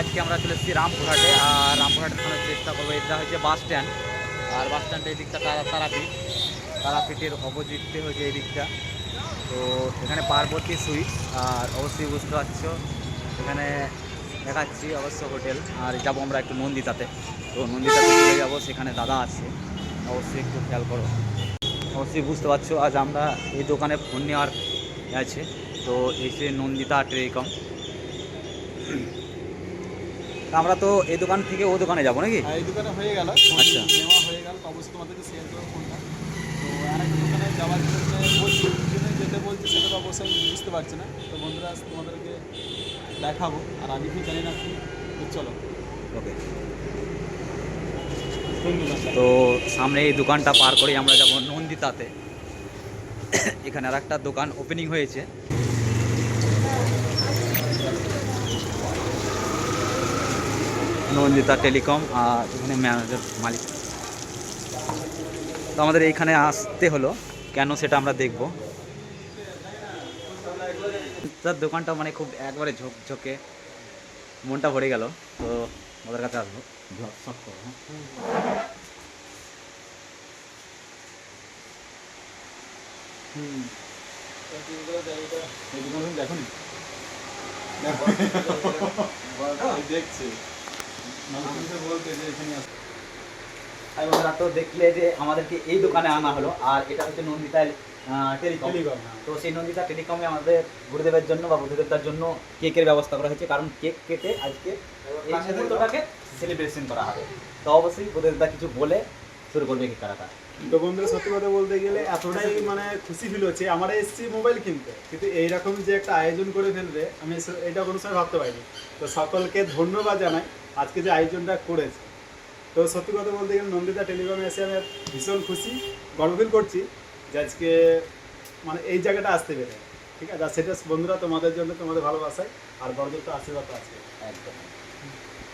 আজকে আমরা চলে এসেছি রামপুরহাটে, আর রামপুরহাটে দেখানোর চেষ্টা করব। এটা হচ্ছে বাস স্ট্যান্ড, আর বাস স্ট্যান্ডের এই দিকটা তারা তারাপীঠ। তারাপীঠের অপোজিটে হচ্ছে এই দিকটা। তো এখানে পার্বতী সুইট আর অবশ্যই বুঝতে পারছ, এখানে দেখাচ্ছি অবশ্য হোটেল। আর যাব আমরা একটু নন্দিতাতে। তো নন্দিতাতে চলে যাব, সেখানে দাদা আছে। অবশ্যই একটু খেয়াল করো। অবশ্যই বুঝতে পারছ, আজ আমরা এই দোকানে ফোন নেওয়ার আছে। তো এসে নন্দিতা টেলিকম। আমরা তো এই দোকান থেকে ও দোকানে যাব নাকি? এই দোকানে হয়ে গেল। আচ্ছা। নেওয়া হয়ে গেল অবশ্যই তোমাদেরকে শেয়ার করব ফোনটা তো আরেকটা দোকানে যাওয়ার জন্য বলছি যেতে বলছি সেটা তো অবশ্যই বুঝতে পারছি না। তো বন্ধুরা তোমাদেরকে দেখাবো আর আমি কি জানি না কি তো চলো। ওকে। তো সামনে এই দোকানটা পার করেই আমরা যাব নন্দিতাতে। এখানে আর একটা দোকান ওপেনিং হয়েছে। নন্দিতা টেলিকম, আর এখানে ম্যানেজার মালিক। তো আমাদের এইখানে আসতে হলো, কেন সেটা আমরা দেখব। তার দোকানটা মানে খুব একবারে ঝোঁকঝোঁকে মনটা ভরে গেল। তো ওদের কাছে আসব। করো হ্যাঁ। হুম। এই দেখো দেখছি। আর বন্ধুরা তো দেখলে যে আমাদেরকে এই দোকানে আনা হলো আর এটা হচ্ছে নন্দিতা টেলিকম টেলিকম হ্যাঁ। তো সেই নন্দিতা টেলিকমে আমাদের গুরুদেবের জন্য বা বুদ্ধদেবতার জন্য কেকের ব্যবস্থা করা হয়েছে কারণ কেক কেটে আজকে এই মুহূর্তটাকে সেলিব্রেশন করা হবে। তো অবশ্যই বুদ্ধদেবতা কিছু বলে শুরু করবে কেক কাটাটা। তো বন্ধুরা সত্যি কথা বলতে গেলে এতটাই মানে খুশি ফিল হচ্ছে। আমরা এসেছি মোবাইল কিনতে কিন্তু এইরকম যে একটা আয়োজন করে ফেলবে আমি এটা কোনো সময় ভাবতে পারিনি। তো সকলকে ধন্যবাদ জানাই। আজকে যে আয়োজনটা করেছে। তো সত্যি কথা বলতে গেলে নন্দিতা টেলিকমে এসে আমি ভীষণ খুশি গর্ব ফিল করছি যে আজকে মানে এই জায়গাটা আসতে পেরে। ঠিক আছে? আর সেটা বন্ধুরা তোমাদের জন্য তোমাদের ভালোবাসায় আর বড়দের তো আশীর্বাদ আছে। একদম।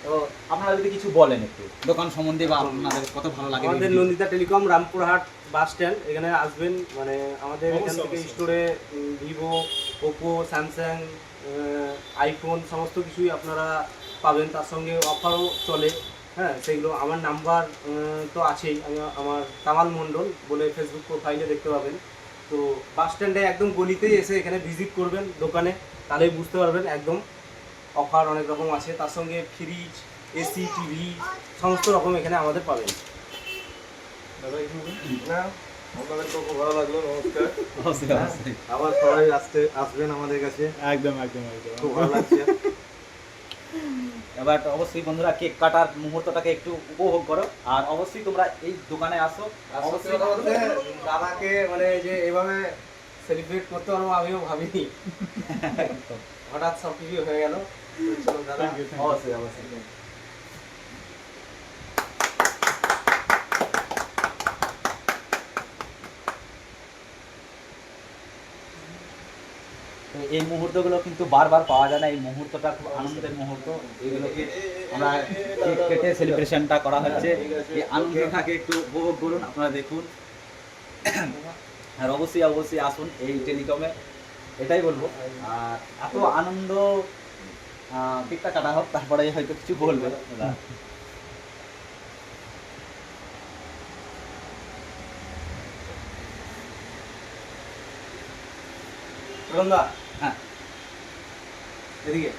তো আপনারা যদি কিছু বলেন একটু দোকান সম্বন্ধে বা আপনাদের কত ভালো লাগে আমাদের Nandita telecom Rampurhat bus stand এখানে আসবেন। মানে আমাদের এখান থেকে স্টোরে ভিভো ওপো স্যামসাং আইফোন সমস্ত কিছুই আপনারা পাবেন তার সঙ্গে অফারও চলে। হ্যাঁ সেগুলো আমার নাম্বার তো আছেই। আমি আমার কামাল মণ্ডল বলে ফেসবুক প্রোফাইলে দেখতে পাবেন। তো বাস স্ট্যান্ডে একদম গলিতেই এসে এখানে ভিজিট করবেন দোকানে তাহলেই বুঝতে পারবেন একদম অফার অনেক রকম আছে। তার সঙ্গে ফ্রিজ এসি টিভি সমস্ত রকম এখানে আমাদের পাবেন। দাদা এখানে না আপনাদেরকে খুব ভালো লাগল নমস্কার। অবশ্যই অবশ্যই আবার সবাই আসতে আসবেন আমাদের কাছে। একদম একদম একদম। খুব ভালো লাগছে। এবার অবশ্যই বন্ধুরা কেক কাটার মুহূর্তটাকে একটু উপভোগ করো। আর অবশ্যই তোমরা এই দোকানে আসো। আর অবশ্যই দাদাকে মানে যে এভাবে সেলিব্রেট করতে পারব আমিও ভাবিনি। হঠাৎ সব কিছু হয়ে গেল। দাদা. অবশ্যই অবশ্যই। এই মুহূর্তগুলো কিন্তু বারবার পাওয়া যায় না। এই মুহূর্তটা খুব আনন্দের মুহূর্ত। এগুলোকে আমরা কেক কেটে সেলিব্রেশনটা করা হচ্ছে। এই আনন্দটাকে একটু উপভোগ করুন, আপনারা দেখুন। আর অবশ্যই অবশ্যই আসুন এই টেলিকমে এটাই বলব। আর এত আনন্দ কেকটা কাটা হোক তারপরে হয়তো কিছু বলবে। রঙ্গা এদিকে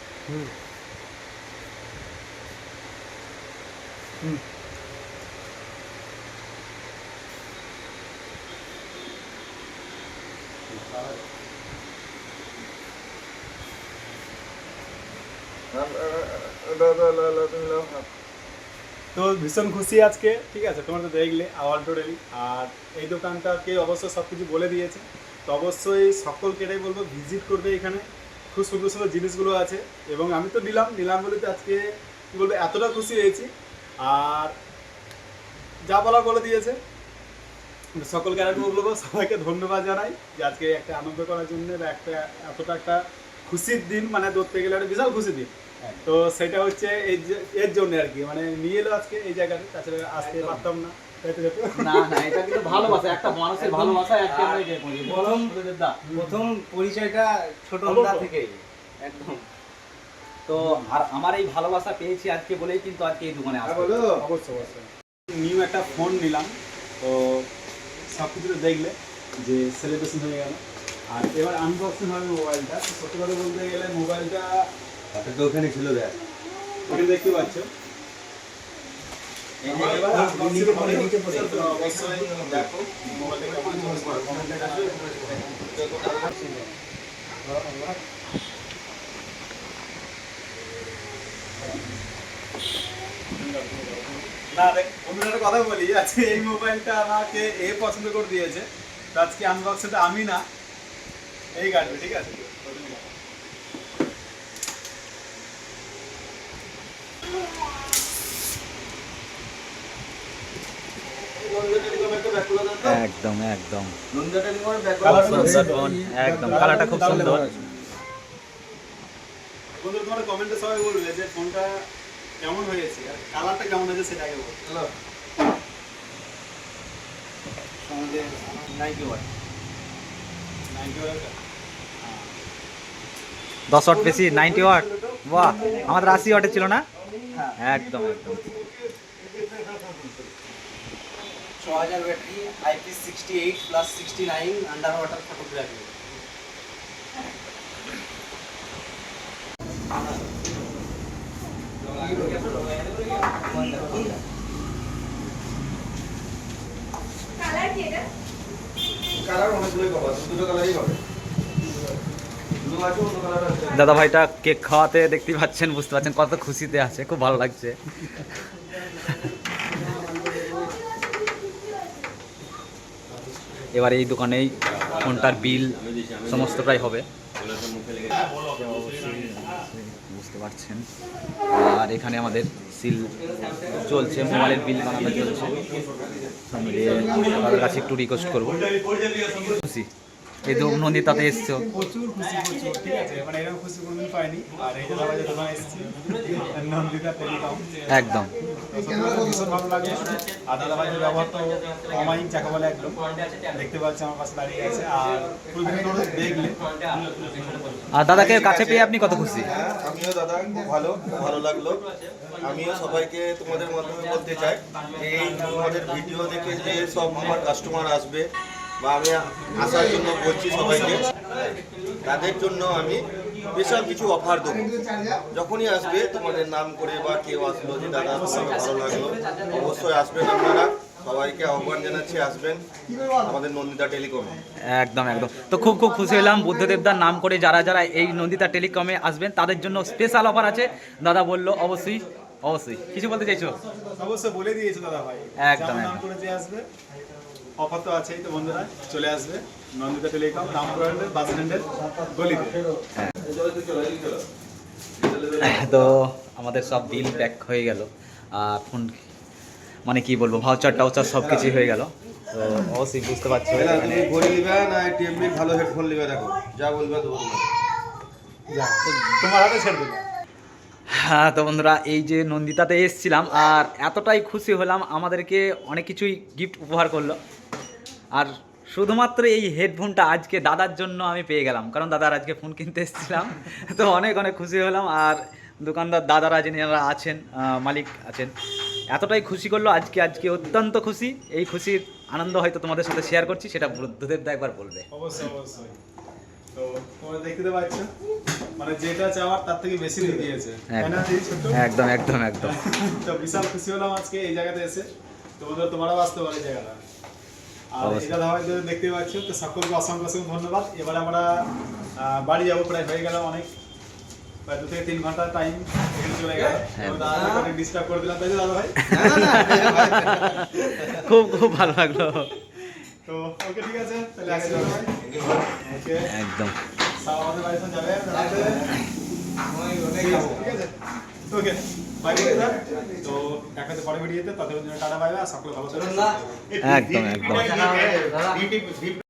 তো ভীষণ খুশি আজকে ঠিক আছে? তোমরা তো দেখলে অলরেডি আর এই দোকানটাকে অবশ্য সব কিছু বলে দিয়েছে। তো অবশ্যই সকলকে এটাই বলব ভিজিট করবে এখানে। খুব সুন্দর সুন্দর জিনিসগুলো আছে। এবং আমি তো নিলাম নিলাম বলে তো আজকে কী বলব এতটা খুশি হয়েছি। আর যা বলা বলে দিয়েছে। সকলকে আরেকটু বলব সবাইকে ধন্যবাদ জানাই যে আজকে একটা আনন্দ করার জন্য বা একটা এতটা একটা খুশির দিন মানে ধরতে গেলে একটা বিশাল খুশির দিন। তো সেটা হচ্ছে এই এর জন্য আর কি। মানে নিয়ে এলো আজকে এই জায়গাতে তাছাড়া আসতে পারতাম না। না না এটা কিন্তু ভালোবাসা একটা মানুষের। ভালোবাসা প্রথম প্রথম পরিচয়টা ছোট থেকেই। একদম। তো আর আমার এই ভালোবাসা পেয়েছি আজকে বলেই কিন্তু আজকে এই দোকানে আসব। অবশ্যই অবশ্যই। নিউ একটা ফোন নিলাম তো সব কিছু দেখলে যে সেলিব্রেশন হয়ে গেল। আর এবার আনবক্সিং হবে মোবাইলটা। সত্যি কথা বলতে গেলে মোবাইলটা তো ওখানে ছিল দেখ। ওটা দেখতে পাচ্ছ এবার unboxing হবে। তো অবশ্যই দেখো মোবাইলটা কেমন চলছে, comment এ জানাও। না, দেখ কথা বলি। আজকে এই মোবাইলটা আমাকে এ পছন্দ করে দিয়েছে। আজকে আনবক্সিংটা আমি না, এই কাটবে ঠিক আছে? একদম একদম। কালারটা একদম কালারটা খুব সুন্দর। বন্ধুরা তোমার কমেন্টে সবাই বলবে যে ফোনটা কেমন হয়েছে আর কালারটা কেমন হয়েছে সেটা আগে বলো। আমাদের নাইনটি ওয়াট নাইনটি ওয়াট দশ ওয়াট বেশি নাইনটি ওয়াট বাহ আমাদের আশি ওয়াটে ছিল না? হ্যাঁ। একদম একদম। ছ হাজার battery IP sixty eight plus sixty nine under water photography colour কি এটা? কালার অনেকগুলোই পাবা দুটো কালারই পাবে। ব্লু আছে অন্য কালার আছে। দাদা ভাইটা কেক খাওয়াতে দেখতে পাচ্ছেন বুঝতে পারছেন কত খুশিতে আছে খুব ভালো লাগছে। এবার এই দোকানেই ফোনটার বিল সমস্ত প্রায় হবে। বুঝতে পারছেন। আর এখানে আমাদের সিল চলছে মোবাইলের বিল বানানো চলছে। আমাদের তাদের কাছে একটু রিকোয়েস্ট করব। খুশি এই তো নন্দিতাতে এসছো। প্রচুর খুশি প্রচুর ঠিক আছে? মানে এরকম খুশি কোনোদিন পাইনি। আর এই দাদা দোকানে এসেছি একদম। ভীষণ ভালো লাগে। আর দাদা ব্যবহার তো অমায়িক যাকে বলে একদম। দেখতে পাচ্ছি আমার পাশে দাঁড়িয়ে আছে। আর দেখলে। আর দাদাকে কাছে পেয়ে আপনি কত খুশি? হ্যাঁ আমিও দাদা খুব ভালো খুব ভালো লাগল। আমিও সবাইকে তোমাদের মাধ্যমে বলতে চাই এই তোমাদের ভিডিও দেখে যে সব আমার কাস্টমার আসবে বা আমি আসার জন্য বলছি সবাইকে তাদের জন্য আমি স্পেশাল কিছু অফার দেবো। যখনই আসবে তোমাদের নাম করে বা কেউ আসলো যে দাদা তোমাকে ভালো লাগল। অবশ্যই আসবেন আপনারা। সবাইকে আহ্বান জানাচ্ছি আসবেন আমাদের নন্দিতা টেলিকমে। একদম একদম। তো খুব খুব খুশি হলাম। বুদ্ধদেবদার নাম করে যারা যারা এই নন্দিতা টেলিকমে আসবেন তাদের জন্য স্পেশাল অফার আছে। দাদা বলল অবশ্যই অবশ্যই। কিছু বলতে চাইছো? অবশ্যই বলে দিয়েছে দাদা ভাই। একদম। অফার তো আছেই তো বন্ধুরা চলে আসবে। নন্দিতা টেলিকম রামপুরহাটের বাস স্ট্যান্ডের গলিতে। তো আমাদের সব বিল ব্যাক হয়ে গেল। আর ফোন মানে কি বলব ভাউচার টাউচার সব কিছুই হয়ে গেল। তো অবশ্যই বুঝতে পারছ তুমি ঘড়ি নিবে না টিএমবি ভালো হেডফোন নিবে দেখো। যা বলবে তো বলবে। তোমার হাতে ছেড়ে দিলাম হ্যাঁ তো বন্ধুরা এই যে নন্দিতাতে এসেছিলাম আর এতটাই খুশি হলাম আমাদেরকে অনেক কিছুই গিফট উপহার করল। আর শুধুমাত্র এই হেডফোনটা আজকে দাদার জন্য আমি পেয়ে গেলাম। কারণ দাদার আজকে ফোন কিনতে এসেছিলাম। তো অনেক অনেক খুশি হলাম। আর দোকানদার দাদারা যিনারা আছেন মালিক আছেন এতটাই খুশি করল। আজকে আজকে অত্যন্ত খুশি। এই খুশির আনন্দ হয়তো তোমাদের সাথে শেয়ার করছি সেটা বুদ্ধদেব দা একবার বলবে। অবশ্যই অবশ্যই। তো তোমরা দেখতে পাচ্ছ মানে যেটা চাওয়ার তার থেকে বেশি দিয়ে দিয়েছে? একদম একদম একদম। তো বিশাল খুশি হলাম আজকে এই জায়গাতে এসে। তো বন্ধুরা তোমরাও আসতে পারো জায়গাটা। আর। এটা দেখতে পাচ্ছ তো সকলকে অসংখ্য অসংখ্য ধন্যবাদ এবার আমরা বাড়ি যাব প্রায় হয়ে গেল অনেক প্রায় দু থেকে তিন ঘণ্টা টাইম এখানে চলে গেল হ্যাঁ। ডিস্টার্ব করে দিলাম তাই দাদা ভাই খুব খুব ভালো লাগল তো ওকে ঠিক আছে তাহলে আসি একদম আমাদের বাড়িতে যাবে ঠিক আছে ওকে বাই বন্ধুরা তো দেখা হচ্ছে পরে ভিডিওতে তাদের জন্য টাটা বাই বাই সকলে ভালো থাকবেন একদম একদম।